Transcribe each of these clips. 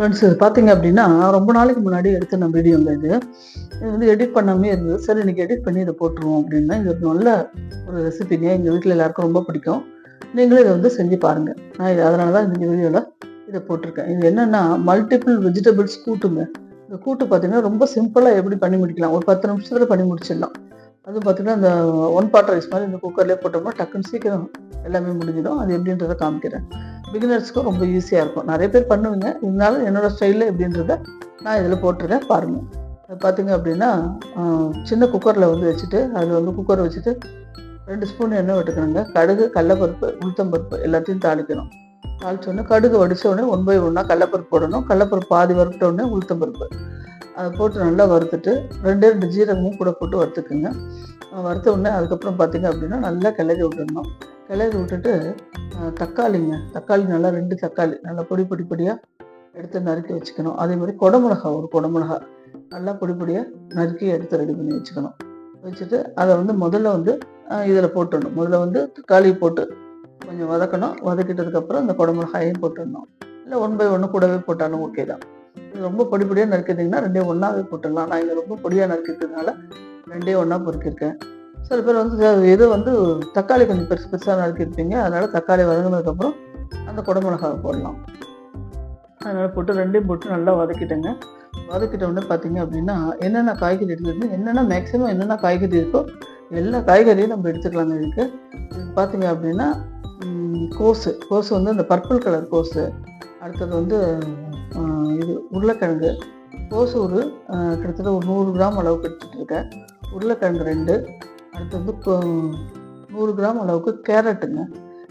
Friends இது பார்த்தீங்க அப்படின்னா ரொம்ப நாளைக்கு முன்னாடி எடுத்த நான் வீடியோங்க இது. இது வந்து எடிட் பண்ணாமே இருந்தது. சரி இன்றைக்கி எடிட் பண்ணி இதை போட்டுருவோம் அப்படின்னா. இது ஒரு நல்ல ஒரு ரெசிபிங்க எங்கள் வீட்டில் எல்லாருக்கும் ரொம்ப பிடிக்கும். நீங்களும் இதை வந்து செஞ்சு பாருங்கள் நான் இது அதனால தான் இந்த வீடியோவில் இதை போட்டிருக்கேன். இது என்னென்னா மல்டிபிள் வெஜிடபிள்ஸ் கூட்டுங்க. இந்த கூட்டு பார்த்தீங்கன்னா ரொம்ப சிம்பிளாக எப்படி பண்ணி முடிக்கலாம்? ஒரு பத்து நிமிஷத்தில் பண்ணி முடிச்சிடலாம். அதுவும் பார்த்தீங்கன்னா இந்த ஒன் பாட் ரைஸ் மாதிரி இந்த குக்கர்லேயே போட்டோம்னா டக்குன்னு சீக்கிரம் எல்லாமே முடிஞ்சிடும். அது எப்படின்றத காமிக்கிறேன். பிகினர்ஸ்க்கும் ரொம்ப ஈஸியாக இருக்கும். நிறைய பேர் பண்ணுவீங்க. இருந்தாலும் என்னோடய ஸ்டைலில் எப்படின்றத நான் இதில் போட்டிருக்கேன். பாருங்கள் அது பார்த்தீங்க அப்படின்னா சின்ன குக்கரில் வந்து வச்சுட்டு அதில் வந்து குக்கரை வச்சுட்டு ரெண்டு ஸ்பூன் எண்ணெய் விட்டுக்கணுங்க. கடுகு கடலப்பருப்பு உளுத்தம்பருப்பு எல்லாத்தையும் தாளிக்கணும். தாளிச்சோடனே கடுகு வடிச்ச உடனே ஒன் பை ஒன்றா கடலப்பருப்பு போடணும். கடலப்பருப்பு பாதி வறுத்த உடனே உளுத்தம்பருப்பு அதை போட்டு நல்லா வறுத்துட்டு ரெண்டு ரெண்டு ஜீரகமும் கூட போட்டு வறுத்துக்குங்க. வறுத்த உடனே அதுக்கப்புறம் பார்த்தீங்க அப்படின்னா நல்லா கிளறி விட்டுடணும். கிளறி விட்டுட்டு தக்காளிங்க. தக்காளி நல்லா ரெண்டு தக்காளி. நல்லா பொடி பொடி பொடியாக எடுத்து நறுக்கி வச்சுக்கணும். அதே மாதிரி குடமிளகா ஒரு குடமிளகா நல்லா பொடி பொடியாக நறுக்கி எடுத்து ரெடி பண்ணி வச்சுக்கணும். வச்சுட்டு அதை வந்து முதல்ல வந்து இதில் போட்டுடணும். முதல்ல வந்து தக்காளி போட்டு கொஞ்சம் வதக்கணும். வதக்கிட்டதுக்கப்புறம் இந்த குடமிளகாயும் போட்டுடணும். இல்லை ஒன் பை ஒன்று கூடவே போட்டாலும் ஓகே தான். ரொம்ப பொடி பொடியாக நறுக்கிட்டிங்கன்னா ரெண்டே ஒன்றாவே போட்டுடலாம். நான் இங்கே ரொம்ப பொடியாக நறுக்கிறதுனால ரெண்டே ஒன்றா பொறுக்கிருக்கேன். சில பேர் வந்து இது- வந்து தக்காளி கொஞ்சம் பெருசு பெருசாக நறுக்கிருப்பீங்க. அதனால் தக்காளி வதங்கினதுக்கப்புறம் அந்த குடமிளகாவை போடலாம். அதனால் போட்டு ரெண்டையும் போட்டு நல்லா வதக்கிட்டேங்க. வதக்கிட்ட உடனே பார்த்தீங்க அப்படின்னா என்னென்ன காய்கறி இருக்குது என்னென்ன மேக்ஸிமம் என்னென்ன காய்கறி இருக்கோ எல்லா காய்கறியும் நம்ம எடுத்துக்கலாங்க இதுக்கு. பார்த்தீங்க அப்படின்னா கோஸு. கோஸு வந்து அந்த பர்பிள் கலர் கோஸு. அடுத்தது வந்து இது உருளைக்கிழங்கு. கோஸு கிட்டத்தட்ட ஒரு நூறு கிராம் அளவுக்கு எடுத்துகிட்டு இருக்கேன் உருளைக்கிழங்கு ரெண்டு. அடுத்தது வந்து நூறு கிராம் அளவுக்கு கேரட்டுங்க.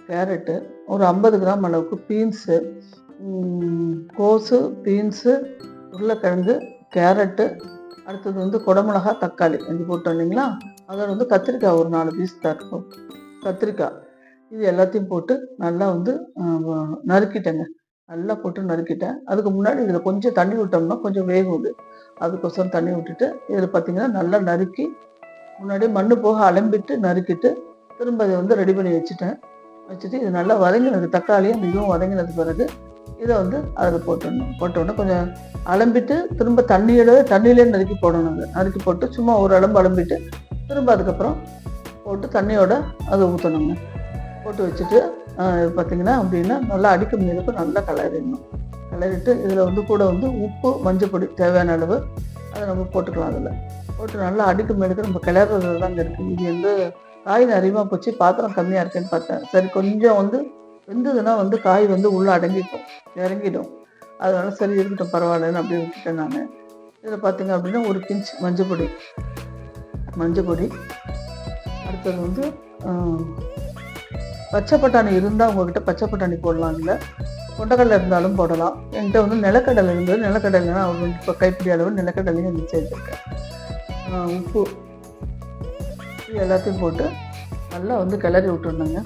கேரட்டு ஒரு ஐம்பது கிராம் அளவுக்கு பீன்ஸு. கோஸு பீன்ஸு உருளைக்கிழங்கு கேரட்டு. அடுத்தது வந்து குடமிளகா தக்காளி. அஞ்சு போட்டோம் இல்லைங்களா? அதில் வந்து கத்திரிக்காய் ஒரு நாலு பீஸ் தான் கத்திரிக்காய். இது எல்லாத்தையும் போட்டு நல்லா வந்து நறுக்கிட்டேங்க. நல்லா போட்டு நறுக்கிட்டேன். அதுக்கு முன்னாடி இதில் கொஞ்சம் தண்ணி விட்டோம்னா கொஞ்சம் வேகும் இது அதுக்கொசரம் தண்ணி விட்டுட்டு இதில் பார்த்தீங்கன்னா நல்லா நறுக்கி முன்னாடியே மண்ணு போக அலம்பிட்டு நறுக்கிட்டு திரும்ப அதை வந்து ரெடி பண்ணி வச்சுட்டேன். வச்சுட்டு இது நல்லா வதங்கினது தக்காளியும் மிகவும் வதங்கினது பிறகு இதை வந்து அதில் போட்டுடணும். போட்டோடனே கொஞ்சம் அலம்பிட்டு திரும்ப தண்ணியோட தண்ணியிலே நறுக்கி போடணும் அது நறுக்கி போட்டு சும்மா ஒரு அளம்பு அலம்பிட்டு திரும்ப அதுக்கப்புறம் போட்டு தண்ணியோட அதை ஊற்றணுங்க போட்டு வச்சுட்டு பார்த்தீங்கன்னா அப்படின்னா நல்லா அடிக்க மீனுக்கு நல்லா கிளறிடணும் கலரிட்டு இதில் வந்து கூட வந்து உப்பு மஞ்சப்பொடி தேவையான அளவு அதை நம்ம போட்டுக்கலாம் அதில். போட்டு நல்லா அடிக்கும் மேலுக்கு நம்ம கிளறது தாங்க இருக்குது இது வந்து காய் நிறையமாக போச்சு பாத்திரம் கம்மியாக இருக்குன்னு பார்த்தேன். சரி கொஞ்சம் வந்து வெந்ததுன்னா வந்து காய் வந்து உள்ளே அடங்கிக்கும் இறங்கிடும். அதனால் சரி இருக்கட்டும் பரவாயில்லன்னு அப்படி விட்டுட்டேன் நான். இதில் பார்த்தீங்க அப்படின்னா ஒரு பிஞ்ச் மஞ்சள் பொடி. மஞ்சள் பொடி. அடுத்தது வந்து பச்சை பட்டாணி இருந்தால் உங்ககிட்ட பச்சை பட்டாணி போடலாம் இல்லை கொண்டக்கடலை இருந்தாலும் போடலாம். என்கிட்ட வந்து நிலக்கடலை இருந்தது. நிலக்கடலைனா அவங்க இப்போ கைப்பிடி அளவு நிலக்கடலையும் வந்து சேர்த்துருக்கேன் உப்பு. எல்லாத்தையும் போட்டு நல்லா வந்து கிளறி விட்டுருந்தேங்க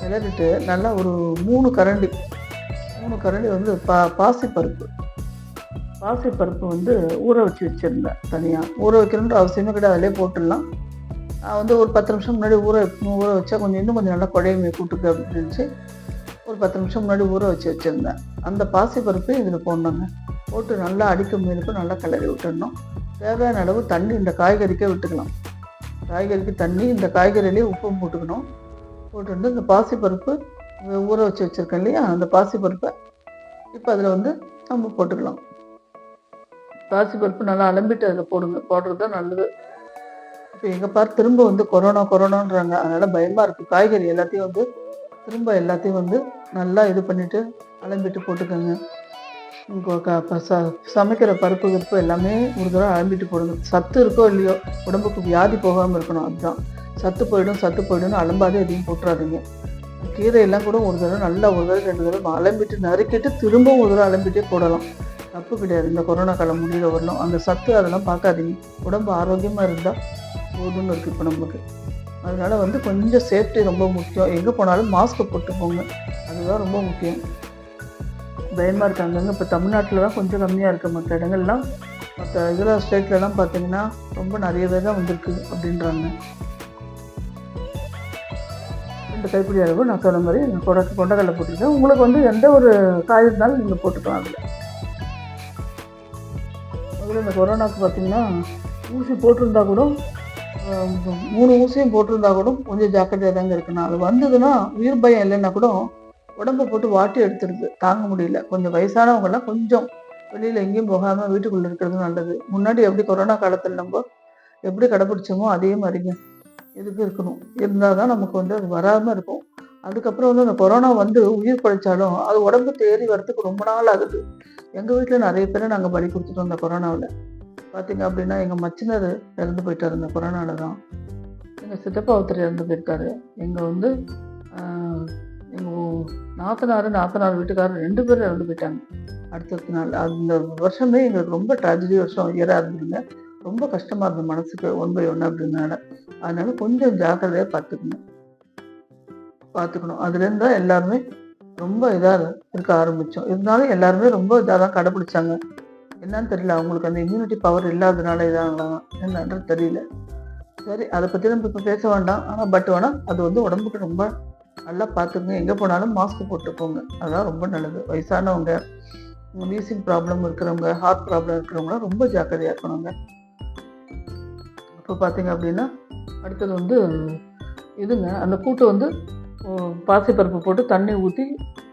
கிளறிட்டு நல்லா ஒரு மூணு கரண்டி மூணு கரண்டி வந்து பா பாசிப்பருப்பு. பாசிப்பருப்பு வந்து ஊற வச்சு வச்சுருந்தேன் தனியாக ஊற வைக்கணுன்ற அவசியமே கிடையாது. அதிலே போட்டுடலாம். வந்து ஒரு பத்து நிமிஷம் முன்னாடி ஊற ஊற வச்சா கொஞ்சம் இன்னும் கொஞ்சம் நல்லா குழையுமே கூட்டுக்கு அப்படின்னு நினச்சி ஒரு பத்து நிமிஷம் முன்னாடி ஊற வச்சு வச்சுருந்தேன். அந்த பாசிப்பருப்பு இதில் போடணுங்க. போட்டு நல்லா அடிக்கும் மீனுக்கு நல்லா கிளறி விட்டுடணும். தேவையான அளவு தண்ணி இந்த காய்கறிக்கே விட்டுக்கலாம். காய்கறிக்கு தண்ணி இந்த காய்கறிலேயே உப்பும் போட்டுக்கணும். போட்டு இந்த பாசிப்பருப்பு ஊற வச்சு வச்சுருக்கேன் இல்லையா? அந்த பாசிப்பருப்பை இப்போ அதில் வந்து நம்ம போட்டுக்கலாம். பாசிப்பருப்பு நல்லா அலம்பிட்டு அதில் போடுங்க. போடுறது தான் நல்லது. இப்போ எங்கள் பார் திரும்ப வந்து கொரோனா கொரோனான்றாங்க. அதனால் பயமாக இருக்குது காய்கறி எல்லாத்தையும் வந்து திரும்ப எல்லாத்தையும் வந்து நல்லா இது பண்ணிவிட்டு அலம்பிட்டு போட்டுக்கோங்க. ச- சமைக்கிற பருப்பு கிருப்பு எல்லாமே ஒரு தடவை அலம்பிட்டு போடுங்க. சத்து இருக்கோ இல்லையோ உடம்புக்கு வியாதி போகாமல் இருக்கணும். அதுதான். சத்து போயிடும் சத்து போயிடும்னு அலம்பாதே எதையும் போட்டுறாதீங்க. கீரை எல்லாம் கூட ஒரு தடவை நல்லா ஒரு தடவை ரெண்டு தடவை அலம்பிட்டு நறுக்கிட்டு திரும்பவும் ஒரு தடவை அலம்பிட்டே போடலாம். தப்பு கிடையாது. இந்த கொரோனா காலம் முடிகிற வரணும் அந்த சத்து அதெல்லாம் பார்க்காதீங்க. உடம்பு ஆரோக்கியமாக இருந்தால் போதுன்னு இருக்குது இப்போ நமக்கு. அதனால வந்து கொஞ்சம் சேஃப்டி ரொம்ப முக்கியம். எங்கே போனாலும் மாஸ்க்கை போட்டு போங்க. அதுதான் ரொம்ப முக்கியம். பயமாக இருக்காங்க இப்போ தமிழ்நாட்டில் தான் கொஞ்சம் கம்மியாக இருக்குது மற்ற இடங்கள்லாம் மற்ற இதில் ஸ்டேட்லலாம் பார்த்தீங்கன்னா ரொம்ப நிறையவே தான் வந்திருக்கு அப்படின்றாங்க. ரெண்டு கைப்பிடி அளவு நான் சொன்ன மாதிரி கொண்ட கொண்டக்கடலை போட்டிருக்கேன் உங்களுக்கு வந்து எந்த ஒரு காய் இருந்தாலும் நீங்கள் போட்டுக்கலாம் அதில். அதில் இந்த கொரோனாக்கு பார்த்தீங்கன்னா ஊசி போட்டிருந்தா கூட மூணு ஊசியும் போட்டிருந்தா கூட கொஞ்சம் ஜாக்கிரதையாக தாங்க இருக்கணும் அது வந்ததுன்னா உயிர் பயம் இல்லைன்னா கூட உடம்பை போட்டு வாட்டி எடுத்துருது தாங்க முடியல. கொஞ்சம் வயசானவங்கெல்லாம் கொஞ்சம் வெளியில் எங்கேயும் போகாமல் வீட்டுக்குள்ளே இருக்கிறது நல்லது. முன்னாடி எப்படி கொரோனா காலத்தில் நம்ம எப்படி கடைப்பிடிச்சோமோ அதே மாதிரிங்க. எதுக்கு இருக்கணும்? இருந்தால் தான் நமக்கு வந்து அது வராமல் இருக்கும். அதுக்கப்புறம் வந்து அந்த கொரோனா வந்து உயிர் பழிச்சாலும் அது உடம்பு தேறி வரத்துக்கு ரொம்ப நாள் ஆகுது. எங்கள் வீட்டில் நிறைய பேரை நாங்கள் பலி கொடுத்துட்டோம் அந்த கொரோனாவில். பார்த்தீங்க அப்படின்னா எங்கள் மச்சினர் இறந்து போயிட்டாரு. இந்த கொரோனாவில் தான். எங்கள் சித்தப்பா ஒருத்தர் இறந்து போயிருக்காரு. எங்கள் வந்து எங்கள் நாத்தனார் நாத்தனார் வீட்டுக்காரர் ரெண்டு பேரும் இறந்து போயிட்டாங்க. அடுத்தடுத்த நாள். அந்த வருஷமே எங்களுக்கு ரொம்ப ட்ராஜடி வருஷம். இயராக இருந்ததுங்க. ரொம்ப கஷ்டமாக இருந்தது மனசுக்கு ஒன் பை ஒன் அப்படின்னால. அதனால கொஞ்சம் ஜாக்கிரதையாக பார்த்துக்கணும் பார்த்துக்கணும் அதுலேருந்து தான் எல்லாருமே ரொம்ப இதாக இருக்க ஆரம்பித்தோம் இருந்தாலும் எல்லாருமே ரொம்ப இதாக தான் கடைப்பிடிச்சாங்க என்னன்னு தெரியல. அவங்களுக்கு அந்த இம்யூனிட்டி பவர் இல்லாதனால இதாகலாம். என்னன்றது தெரியல. சரி அதை பற்றி நம்ம இப்போ பேச வேண்டாம். ஆனால் பட் வேணால் அது வந்து உடம்புக்கு ரொம்ப நல்லா பார்த்துக்குங்க. எங்கே போனாலும் மாஸ்க் போட்டு போங்க அதான் ரொம்ப நல்லது. வயசானவங்க வீசிங் ப்ராப்ளம் இருக்கிறவங்க ஹார்ட் ப்ராப்ளம் இருக்கிறவங்களாம் ரொம்ப ஜாக்கிரதையாக இருக்கணுங்க. இப்போ பார்த்தீங்க அப்படின்னா அடுத்தது வந்து இதுங்க. அந்த கூட்டை வந்து பாசிப்பருப்பு போட்டு தண்ணி ஊற்றி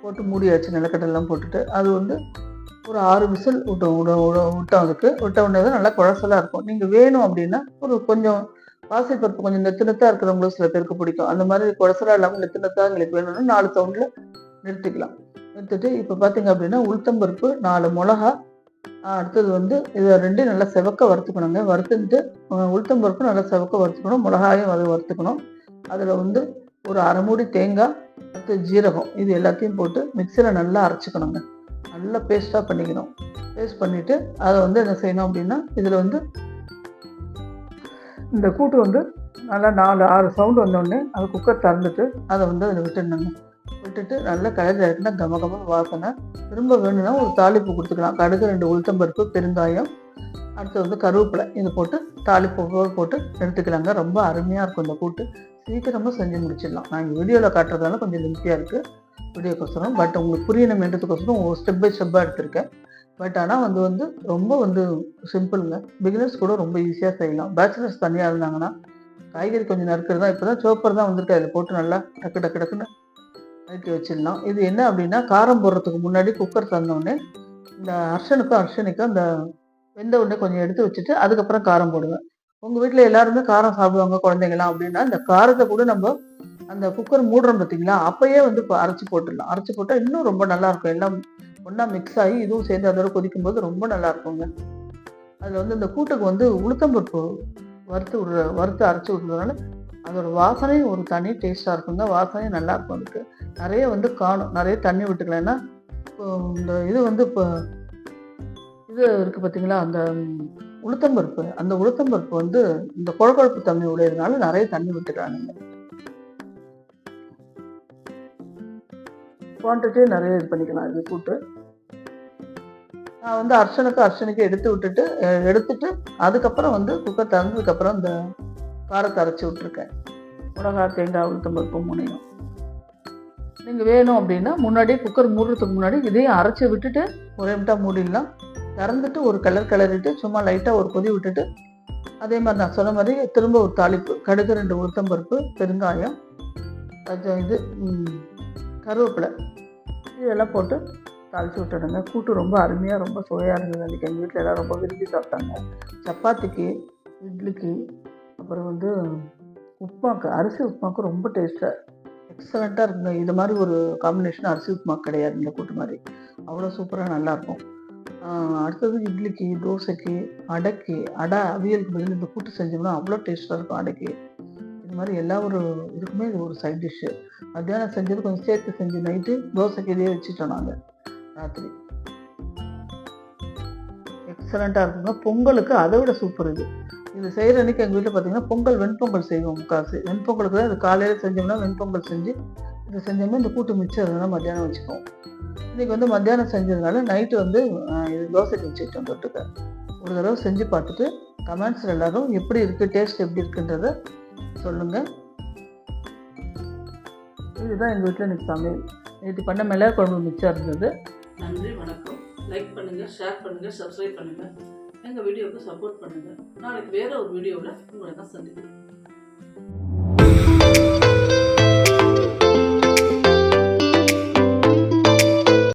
போட்டு மூடியாச்சு. நிலக்கடலாம் போட்டுட்டு. அது வந்து ஒரு ஆறு விசில் விட்டோம் விட விட விட்டோம் அதுக்கு விட்ட உடனே தான் நல்லா குழசலாக இருக்கும். நீங்கள் வேணும் அப்படின்னா ஒரு கொஞ்சம் பாசிப்பருப்பு கொஞ்சம் நெத்து நெத்தாக இருக்கிறவங்களுக்கு சில பேருக்கு பிடிக்கும். அந்த மாதிரி குழசலாக இல்லாமல் நெத்து நெத்தாக எங்களுக்கு வேணும்னா நாலு சவுண்டில் நிறுத்திக்கலாம். நிறுத்திட்டு இப்போ பார்த்தீங்க அப்படின்னா உளுத்தம்பருப்பு நாலு மிளகா அடுத்தது வந்து இதை ரெண்டையும் நல்லா செவக்க வறுத்துக்கணுங்க. வறுத்துட்டு உளுத்தம்பருப்பு நல்லா செவக்க வறுத்துக்கணும். மிளகாயும் அதை வறுத்துக்கணும். அதில் வந்து ஒரு அரை மூடி தேங்காய் அடுத்து ஜீரகம் இது எல்லாத்தையும் போட்டு மிக்சியில் நல்லா அரைச்சிக்கணுங்க. நல்லா பேஸ்ட்டாக பண்ணிக்கணும். பேஸ்ட் பண்ணிவிட்டு அதை வந்து என்ன செய்யணும் அப்படின்னா இதில் வந்து இந்த கூட்டு வந்து நல்லா நாலு ஆறு சவுண்டு வந்தோடனே அதை குக்கர் திறந்துட்டு அதை வந்து அதில் விட்டுடணுங்க. விட்டுட்டு நல்லா கலர் இறக்குனா கம கம வாசனை. திரும்ப வேணும்னா ஒரு தாளிப்பு கொடுத்துக்கலாம். கடுகு ரெண்டு உளுத்தம்பருப்பு பெருங்காயம் அடுத்து வந்து கருவேப்பிலை இது போட்டு தாளிப்பு போட்டு எடுத்துக்கலாங்க. ரொம்ப அருமையாக இருக்கும் இந்த கூட்டு. சீக்கிரமாக செஞ்சு முடிச்சிடலாம். நான் வீடியோவில் காட்டுறதால கொஞ்சம் லென்த்தியாக இருக்குது வீடியோக்கோசரம் பட் உங்களுக்கு புரியணும் என்றதுக்கோசரம் ஸ்டெப் பை ஸ்டெப்பாக எடுத்திருக்கேன். பட் ஆனால் வந்து வந்து ரொம்ப வந்து சிம்பிளுங்க பிகினர்ஸ் கூட ரொம்ப ஈஸியாக செய்யலாம். பேச்சுலர்ஸ் தனியாக இருந்தாங்கன்னா காய்கறி கொஞ்சம் நறுக்கிறது தான். இப்போ தான் சோப்பர் தான் வந்திருக்கு. அதில் போட்டு நல்லா டக்கு டக்கு டக்குன்னு நறுக்கி வச்சிடலாம். இது என்ன அப்படின்னா காரம் போடுறதுக்கு முன்னாடி குக்கர் தந்தோடனே இந்த அர்ஷனுக்கும் அர்ஷனுக்கும் அந்த வெந்த உடனே கொஞ்சம் எடுத்து வச்சுட்டு அதுக்கப்புறம் காரம் போடுவேன் உங்கள் வீட்டில் எல்லாருமே காரம் சாப்பிடுவாங்க குழந்தைங்களாம் அப்படின்னா இந்த காரத்தை கூட நம்ம அந்த குக்கர் மூடுறோம் பார்த்தீங்களா அப்பயே வந்து இப்போ அரைச்சி போட்டுடலாம். அரைச்சி போட்டால் இன்னும் ரொம்ப நல்லா இருக்கும். எல்லாம் ஒன்றா மிக்ஸ் ஆகி இதுவும் சேர்ந்து அதோட கொதிக்கும் போது ரொம்ப நல்லா இருக்குங்க. அதில் வந்து இந்த கூட்டுக்கு வந்து உளுத்தம்பருப்பு வறுத்து விடுற வறுத்து அரைச்சி விடுறதுனால அதோட வாசனையும் ஒரு தனி டேஸ்ட்டாக இருக்குங்க. வாசனையும் நல்லா இருக்கும் அதுக்கு. நிறைய வந்து காணும். நிறைய தண்ணி விட்டுக்கலன்னா இப்போ இந்த இது வந்து இப்போ இது இருக்குது பார்த்தீங்களா அந்த உளுத்தம்பருப்பு அந்த உளுத்தம்பருப்பு வந்து இந்த குழப்பருப்பு தன்மை உடையதுனால நிறைய தண்ணி விட்டுக்கிறானுங்க குவான்டிட்டி நிறைய இது பண்ணிக்கலாம். இது கூட்டு. நான் வந்து அர்ச்சனுக்கு அர்ச்சனைக்கு எடுத்து விட்டுட்டு எடுத்துட்டு அதுக்கப்புறம் வந்து குக்கர் திறந்ததுக்கப்புறம் இந்த காரத்தை அரைச்சி விட்ருக்கேன் மிளகா தேங்காய் உளுத்தம்பருப்பு முனையும் நீங்கள் வேணும் அப்படின்னா முன்னாடியே குக்கர் மூடுறதுக்கு முன்னாடி இதையும் அரைச்சி விட்டுட்டு ஒரே மிட்டாக மூடிடலாம். திறந்துட்டு ஒரு கலர் கிளறிட்டு சும்மா லைட்டாக ஒரு கொதி விட்டுட்டு அதே மாதிரி நான் சொன்ன மாதிரி திரும்ப ஒரு தாளிப்பு கடுகு ரெண்டு உளுத்தம்பருப்பு பெருங்காயம் கொஞ்சம் இது கருவேப்பிலை இதெல்லாம் போட்டு தாளித்து விட்டுடுங்க. கூட்டு ரொம்ப அருமையாக ரொம்ப சுவையாக இருந்தது அன்றைக்கி எங்கள் வீட்டில் எல்லாம் ரொம்ப விரும்பி சாப்பிட்டாங்க. சப்பாத்திக்கு இட்லிக்கு அப்புறம் வந்து உப்புமாக்கு அரிசி உப்புமாக்கு ரொம்ப டேஸ்ட்டாக எக்ஸலண்ட்டாக இருந்தது. இது மாதிரி ஒரு காம்பினேஷன் அரிசி உப்புமா கிடையாது இந்த கூட்டு மாதிரி. அவ்வளோ சூப்பராக நல்லாயிருக்கும் அடுத்தது இட்லிக்கு தோசைக்கு அடைக்கு அடை அவியலுக்கு பதில் இந்த கூட்டு செஞ்சோம்னா அவ்வளோ டேஸ்ட்டாக இருக்கும் அடைக்கு. இது மாதிரி எல்லா ஒரு இதுக்குமே இது ஒரு சைட் டிஷ்ஷு மத்தியானம் செஞ்சது கொஞ்சம் சேர்த்து செஞ்சு நைட்டு தோசைக்கு இதே வச்சுட்டோம் நாங்கள் ராத்திரி. எக்ஸலண்ட்டாக இருக்குங்க. பொங்கலுக்கு அதை விட சூப்பர் இது. இது செய்கிற அன்னைக்கு எங்கள் வீட்டில் பார்த்தீங்கன்னா பொங்கல் வெண்பொங்கல் செய்வோம் முக்காசு வெண்பொங்கலுக்கு தான் இது காலையில் செஞ்சோம்னா வெண்பொங்கல் செஞ்சு இது செஞ்சோம்னா இந்த கூட்டு மிச்சம் அதெல்லாம் மத்தியானம் வச்சுக்குவோம். இன்றைக்கி வந்து மத்தியானம் செஞ்சதுனால நைட்டு வந்து இது தோசைக்கு வச்சுக்கிட்டோம் தொட்டுக்க. ஒரு தடவை செஞ்சு பார்த்துட்டு கமெண்ட்ஸில் எல்லாரும் எப்படி இருக்குது டேஸ்ட் எப்படி இருக்குன்றதை சொல்லுங்கள் இதுதான் எங்கள் வீட்டில் இன்னைக்கு சமையல். நேற்று பண்ண மிளகு குழம்பு மிச்சம் இருந்தது. நன்றி வணக்கம். லைக் பண்ணுங்கள் ஷேர் பண்ணுங்கள் சப்ஸ்கிரைப் பண்ணுங்கள் எங்கள் வீடியோவுக்கு சப்போர்ட் பண்ணுங்கள் நாளைக்கு வேற ஒரு வீடியோவில் உங்களை தான் சந்திக்கிறேன்.